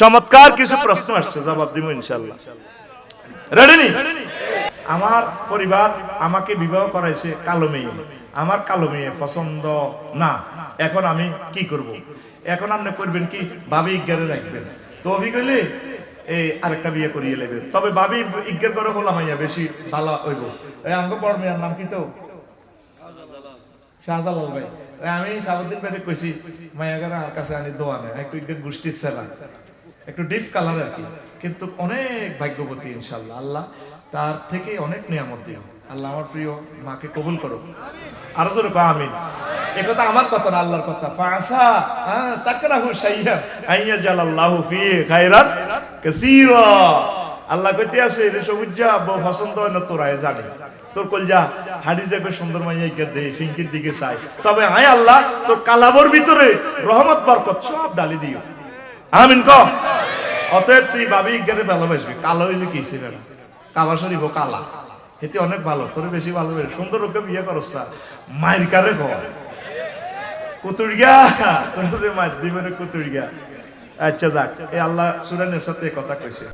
চমৎকার কিছু প্রশ্ন আসছে, জবাব দিব ইনশাল্লাহ রেডি আমার পরিবার আমাকে বিবাহ করাইছে কালো মেয়ে। আমার কালো মেয়ে পছন্দ না। এখন আমি কি করব। এখন আপনি করবেন কি? ভাবি ইজ্ঞানে রাখবেন। তো অভি কইলে এই আরেকটা বিয়ে করিয়ে নেবেন তবে ভাবি ইজ্ঞান করে হলাম আইয়া বেশি ভালো হইব। এই আমাকে বড় মেয়ের নাম কি তো? শাহজালাল ভাই। আমি সাবুদ্দিন ভাইকে কইছি মায়াগার আমার কাছে আনি দোয়া দোয়ানে একটু ইজ্ঞান গোষ্ঠীর সেরা। একটু ডিপ কালার আর কি। কিন্তু অনেক ভাগ্যবতী ইনশাল্লাহ আল্লাহ তার থেকে অনেক নিয়ামত দিও আল্লাহ আমার প্রিয়, মাকে কবুল করো আরও জোরে আমিন। এ কথা আমার কথা না, আল্লাহর কথা। ফাসা হ্যাঁ আইয়া জালাল্লাহু ফি খায়রান কাসীরা। আল্লাহ কইতে আছে, রে সবুজা বউ পছন্দ হয় না, তোরা জানে। তোর কলজা হাড়ি যাবে সুন্দর মাইয়া ইকে দে, ফিঙ্কির দিকে চাই তবে আয় আল্লাহ, তোর কালাবর ভিতরে রহমত, বরকত সব ডালি দিও। আমিন কম অতএব তুই ভাবি জ্ঞানে ভালোবাসবি, কালো হইলে কি ছিল কালা শরীফ কালা। এতে অনেক ভালো, তোর বেশি ভালোবাসে। সুন্দর ওকে বিয়ে করস। মায়ের কারে ঘর কুতুরিয়া তোর মায়ের দিবে কুতুরিয়া আচ্ছা যাক এই আল্লাহ সুরানের সাথে কথা কইছে।